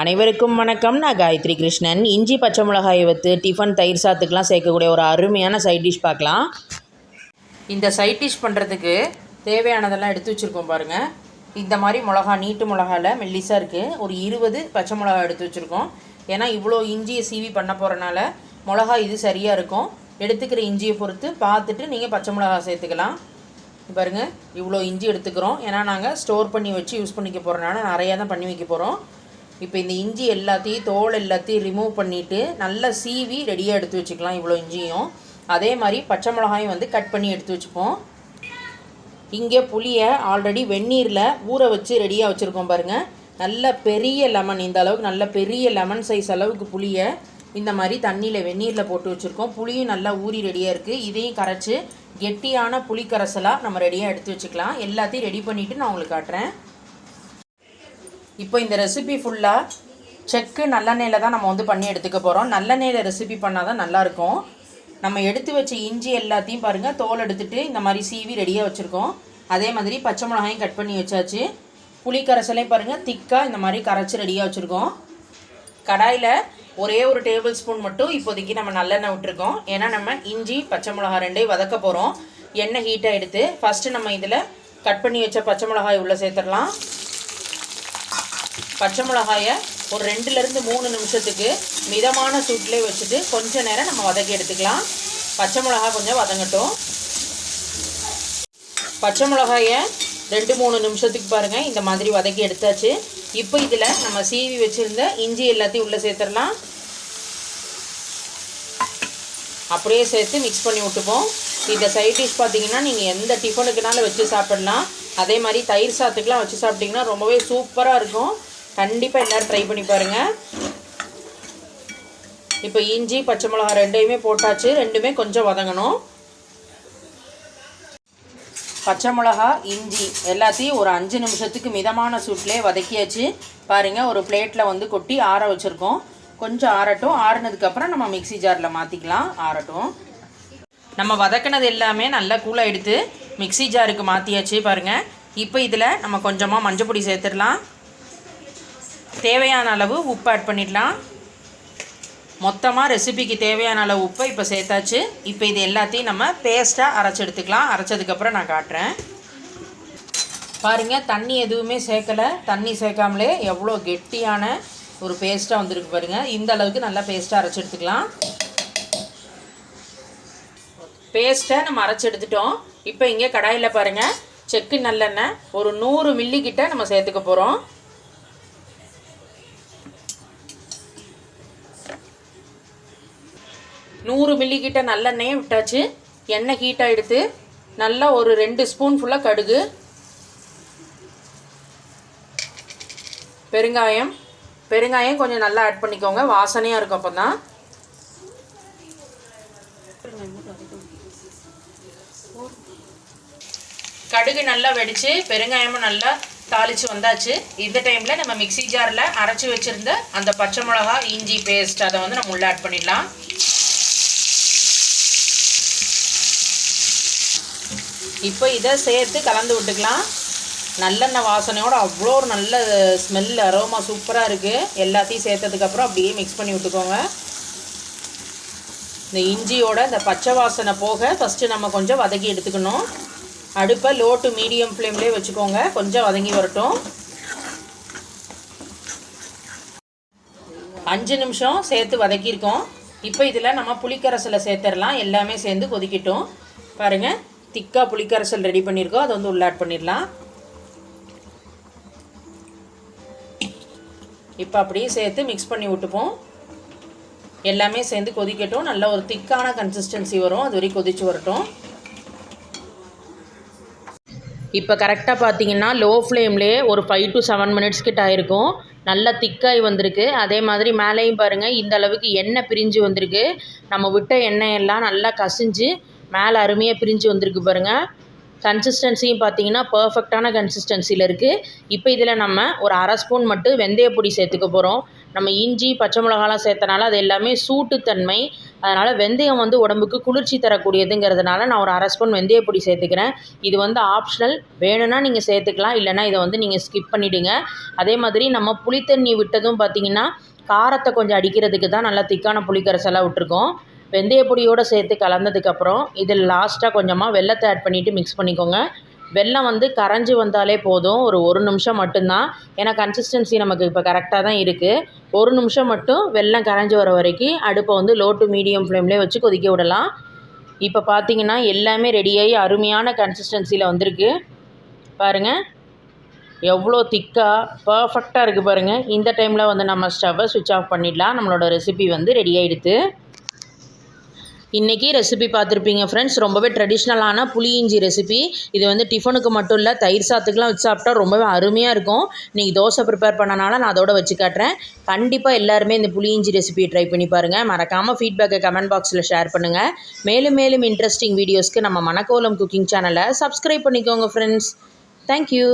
அனைவருக்கும் வணக்கம். நான் காயத்ரி கிருஷ்ணன். இஞ்சி பச்சை மிளகாயை வத்து டிஃபன் தயிர் சாத்துக்கெலாம் சேர்க்கக்கூடிய ஒரு அருமையான சைட் டிஷ் பார்க்கலாம். இந்த சைட் டிஷ் பண்ணுறதுக்கு தேவையானதெல்லாம் எடுத்து வச்சுருக்கோம் பாருங்கள் இந்த மாதிரி மிளகா நீட்டு மிளகாவில் மெல்லிஸாக இருக்குது ஒரு இருபது பச்சை மிளகா எடுத்து வச்சுருக்கோம். ஏன்னா இவ்வளோ இஞ்சியை சீவி பண்ண போகிறனால மிளகா இது சரியாக இருக்கும். எடுத்துக்கிற இஞ்சியை பொறுத்து பார்த்துட்டு நீங்கள் பச்சை மிளகா சேர்த்துக்கலாம். பாருங்கள் இவ்வளோ இஞ்சி எடுத்துக்கிறோம். ஏன்னா நாங்கள் ஸ்டோர் பண்ணி வச்சு யூஸ் பண்ணிக்க போகிறனால நிறையா தான் பண்ணி வைக்க போகிறோம் இப்போ இந்த இஞ்சி எல்லாத்தையும் தோல் எல்லாத்தையும் ரிமூவ் பண்ணிவிட்டு நல்லா சீவி ரெடியாக எடுத்து வச்சுக்கலாம் இவ்வளோ இஞ்சியும். அதே மாதிரி பச்சை மிளகாயும் வந்து கட் பண்ணி எடுத்து வச்சுப்போம். இங்கே புளியை ஆல்ரெடி வெந்நீரில் ஊற வச்சு ரெடியாக வச்சுருக்கோம் பாருங்கள் நல்ல பெரிய லெமன் இந்த அளவுக்கு நல்ல பெரிய லெமன் சைஸ் அளவுக்கு புளியை இந்த மாதிரி தண்ணியில் வெந்நீரில் போட்டு வச்சுருக்கோம். புளியும் நல்லா ஊறி ரெடியாக இருக்குது இதையும் கரைச்சி கெட்டியான புளி கரைசலாக நம்ம ரெடியாக எடுத்து வச்சுக்கலாம். எல்லாத்தையும் ரெடி பண்ணிவிட்டு நான் உங்களுக்கு காட்டுறேன். இப்போ இந்த ரெசிபி ஃபுல்லாக செக்கு நல்லெண்ணெயில் தான் நம்ம வந்து பண்ணி எடுத்துக்க போகிறோம் நல்லெண்ணெயில் ரெசிபி பண்ணால் தான் நல்லாயிருக்கும். நம்ம எடுத்து வச்ச இஞ்சி எல்லாத்தையும் பாருங்கள் தோல் எடுத்துகிட்டு இந்த மாதிரி சீவி ரெடியாக வச்சுருக்கோம். அதே மாதிரி பச்சை மிளகாயும் கட் பண்ணி வச்சாச்சு. புளி கரைசலையும் பாருங்கள் திக்காக இந்த மாதிரி கரைச்சி ரெடியாக வச்சுருக்கோம். கடாயில் ஒரே ஒரு டேபிள் ஸ்பூன் மட்டும் இப்போதைக்கு நம்ம நல்லெண்ணெய் விட்டுருக்கோம். ஏன்னா நம்ம இஞ்சி பச்சை மிளகா ரெண்டையும் வதக்க போகிறோம் எண்ணெய் ஹீட்டாக எடுத்து ஃபஸ்ட்டு நம்ம இதில் கட் பண்ணி வச்ச பச்சை மிளகாய் உள்ளே சேர்த்துடலாம். பச்சை மிளகாயை ஒரு ரெண்டுலேருந்து மூணு நிமிஷத்துக்கு மிதமான சூட்டிலே வச்சுட்டு கொஞ்சம் நேரம் நம்ம வதக்கி எடுத்துக்கலாம். பச்சை மிளகாய் கொஞ்சம் வதங்கட்டும். பச்சை மிளகாயை ரெண்டு மூணு நிமிஷத்துக்கு பாருங்கள் இந்த மாதிரி வதக்கி எடுத்தாச்சு. இப்போ இதில் நம்ம சீவி வச்சுருந்த இஞ்சி எல்லாத்தையும் உள்ளே சேர்த்துடலாம். அப்படியே சேர்த்து மிக்ஸ் பண்ணி விட்டுப்போம். இந்த சைட் டிஷ் பார்த்தீங்கன்னா நீங்கள் எந்த டிஃபனுக்குனாலும் வச்சு சாப்பிடலாம். அதே மாதிரி தயிர் சாத்துக்கெலாம் வச்சு சாப்பிட்டிங்கன்னா ரொம்பவே சூப்பராக இருக்கும். கண்டிப்பாக எல்லோரும் ட்ரை பண்ணி பாருங்கள் இப்போ இஞ்சி பச்சை மிளகா ரெண்டையுமே போட்டாச்சு. ரெண்டுமே கொஞ்சம் வதங்கணும். பச்சை மிளகா இஞ்சி எல்லாத்தையும் ஒரு அஞ்சு நிமிஷத்துக்கு மிதமான சூட்லேயே வதக்கியாச்சு. பாருங்கள் ஒரு பிளேட்டில் வந்து கொட்டி ஆற வச்சுருக்கோம். கொஞ்சம் ஆறட்டும். ஆறுனதுக்கப்புறம் நம்ம மிக்சி ஜாரில் மாற்றிக்கலாம் ஆறட்டும். நம்ம வதக்கினது எல்லாமே நல்லா கூலாக எடுத்து மிக்சி ஜாருக்கு மாற்றியாச்சு பாருங்கள் இப்போ இதில் நம்ம கொஞ்சமாக மஞ்சள் பொடி சேர்த்துடலாம். தேவையான அளவு உப்பு ஆட் பண்ணிடலாம். மொத்தமாக ரெசிபிக்கு தேவையான அளவு உப்பை இப்போ சேர்த்தாச்சு. இப்போ இது எல்லாத்தையும் நம்ம பேஸ்ட்டாக அரைச்சி எடுத்துக்கலாம். அரைச்சதுக்கப்புறம் நான் காட்டுறேன். பாருங்கள் தண்ணி எதுவுமே சேர்க்கலை. தண்ணி சேர்க்காமலே எவ்வளோ கெட்டியான ஒரு பேஸ்ட்டாக வந்திருக்கு பாருங்கள் இந்த அளவுக்கு நல்லா பேஸ்ட்டாக அரைச்சி எடுத்துக்கலாம். பேஸ்ட்டை நம்ம அரைச்சி எடுத்துட்டோம். இப்போ இங்கே கடாயில் பாருங்கள் செக்கு நல்லெண்ணெய் ஒரு நூறு மில்லி கிட்ட நம்ம சேர்த்துக்க போகிறோம் நூறு மில்லி கிட்ட நல்லெண்ணெயை விட்டாச்சு. எண்ணெய் ஹீட்டாக எடுத்து நல்லா ஒரு ரெண்டு ஸ்பூன் ஃபுல்லாக கடுகு. பெருங்காயம். பெருங்காயம் கொஞ்சம் நல்லா ஆட் பண்ணிக்கோங்க. வாசனையாக இருக்கும் அப்போ தான் கடுகு நல்லா வெடித்து பெருங்காயமும் நல்லா தாளித்து வந்தாச்சு. இந்த டைமில் நம்ம மிக்சி ஜாரில் அரைச்சி வச்சுருந்த அந்த பச்சை மிளகா இஞ்சி பேஸ்ட் அதை வந்து நம்ம உள்ளே ஆட் பண்ணிடலாம். இப்போ இதை சேர்த்து கலந்து விட்டுக்கலாம். நல்லெண்ணெய் வாசனையோடு அவ்வளோ ஒரு நல்ல ஸ்மெல் அரோமா சூப்பராக இருக்குது எல்லாத்தையும் சேர்த்ததுக்கப்புறம் அப்படியே மிக்ஸ் பண்ணி விட்டுக்கோங்க. இந்த இஞ்சியோட இந்த பச்சை வாசனை போக ஃபஸ்ட்டு நம்ம கொஞ்சம் வதக்கி எடுத்துக்கணும். அடுப்பை லோ டு மீடியம் ஃப்ளேம்லேயே வச்சுக்கோங்க. கொஞ்சம் வதங்கி வரட்டும். அஞ்சு நிமிஷம் சேர்த்து வதக்கியிருக்கோம். இப்போ இதில் நம்ம புளிக்கரசில் சேர்த்துடலாம். எல்லாமே சேர்ந்து கொதிக்கட்டும். பாருங்கள் திக்காக புளிக்கரைசல் ரெடி பண்ணியிருக்கோம். அதை வந்து உள்ள ஆட் பண்ணிடலாம். இப்போ அப்படியே சேர்த்து மிக்ஸ் பண்ணி விட்டுப்போம். எல்லாமே சேர்ந்து கொதிக்கட்டும். நல்ல ஒரு திக்கான கன்சிஸ்டன்சி வரும். அது வரைக்கும் கொதிச்சு வரட்டும். இப்போ கரெக்டாக பார்த்தீங்கன்னா லோ ஃப்ளேம்லேயே ஒரு ஃபைவ் டு செவன் மினிட்ஸ் கிட்ட ஆயிருக்கும். நல்லா திக்காய் வந்திருக்கு. அதே மாதிரி மேலேயும் பாருங்கள் இந்த அளவுக்கு எண்ணெய் பிரிஞ்சு வந்திருக்கு. நம்ம விட்ட எண்ணெய் எல்லாம் நல்லா கசிஞ்சு மேலே அருமையாக பிரிஞ்சு வந்திருக்கு பாருங்கள் கன்சிஸ்டன்சியும் பார்த்தீங்கன்னா பர்ஃபெக்டான கன்சிஸ்டன்சியில் இருக்குது இப்போ இதில் நம்ம ஒரு அரை ஸ்பூன் மட்டும் வெந்தயப்பொடி சேர்த்துக்க போகிறோம் நம்ம இஞ்சி பச்சை மிளகாலாம் சேர்த்தனால அது எல்லாமே சூட்டுத்தன்மை. அதனால் வெந்தயம் வந்து உடம்புக்கு குளிர்ச்சி தரக்கூடியதுங்கிறதுனால நான் ஒரு அரை ஸ்பூன் வெந்தயப்பொடி சேர்த்துக்கிறேன். இது வந்து ஆப்ஷனல் வேணும்னா நீங்கள் சேர்த்துக்கலாம் இல்லைனா இதை வந்து நீங்கள் ஸ்கிப் பண்ணிவிடுங்க அதே மாதிரி நம்ம புளித்தண்ணி விட்டதும் பார்த்திங்கன்னா காரத்தை கொஞ்சம் அடிக்கிறதுக்கு தான் நல்லா திக்கான புளிக்கரசெல்லாம் விட்டுருக்கோம். வெந்தயப்பொடியோடு சேர்த்து கலந்ததுக்கப்புறம் இதில் லாஸ்ட்டாக கொஞ்சமாக வெள்ளத்தை ஆட் பண்ணிவிட்டு மிக்ஸ் பண்ணிக்கோங்க. வெல்லம் வந்து கரைஞ்சி வந்தாலே போதும். ஒரு ஒரு நிமிஷம் மட்டும்தான். ஏன்னா கன்சிஸ்டன்சி நமக்கு இப்போ கரெக்டாக தான் இருக்குது ஒரு நிமிஷம் மட்டும் வெல்லம் கரைஞ்சி வர வரைக்கும் அடுப்பை வந்து லோ டு மீடியம் ஃப்ளேம்லேயே வச்சு கொதிக்க விடலாம். இப்போ பார்த்தீங்கன்னா எல்லாமே ரெடியாகி அருமையான கன்சிஸ்டன்சியில் வந்திருக்கு. பாருங்கள் எவ்வளோ திக்காக பர்ஃபெக்டாக இருக்குது பாருங்கள் இந்த டைமில் வந்து நம்ம ஸ்டவ்வை சுவிட்ச் ஆஃப் பண்ணிடலாம். நம்மளோட ரெசிபி வந்து ரெடி ஆகிடுது இன்றைக்கி ரெசிபி பார்த்துருப்பீங்க ஃப்ரெண்ட்ஸ் ரொம்பவே ட்ரெடிஷ்னலான புளி இஞ்சி ரெசிபி இது வந்து டிஃபனுக்கு மட்டும் இல்லை தயிர் சாத்துக்கெலாம் வச்சு சாப்பிட்டா ரொம்பவே அருமையாக இருக்கும். நீங்கள் தோசை ப்ரிப்பேர் பண்ணனால நான் அதோட வச்சு காட்டுறேன். கண்டிப்பாக எல்லாருமே இந்த புளி இஞ்சி ரெசிபியை ட்ரை பண்ணி பாருங்கள் மறக்காமல் ஃபீட்பேக்கை கமெண்ட் பாக்ஸில் ஷேர் பண்ணுங்கள் மேலும் மேலும் இன்ட்ரெஸ்டிங் வீடியோஸ்க்கு நம்ம மணக்கோலம் குக்கிங் சேனலை சப்ஸ்கிரைப் பண்ணிக்கோங்க ஃப்ரெண்ட்ஸ் தேங்க்யூ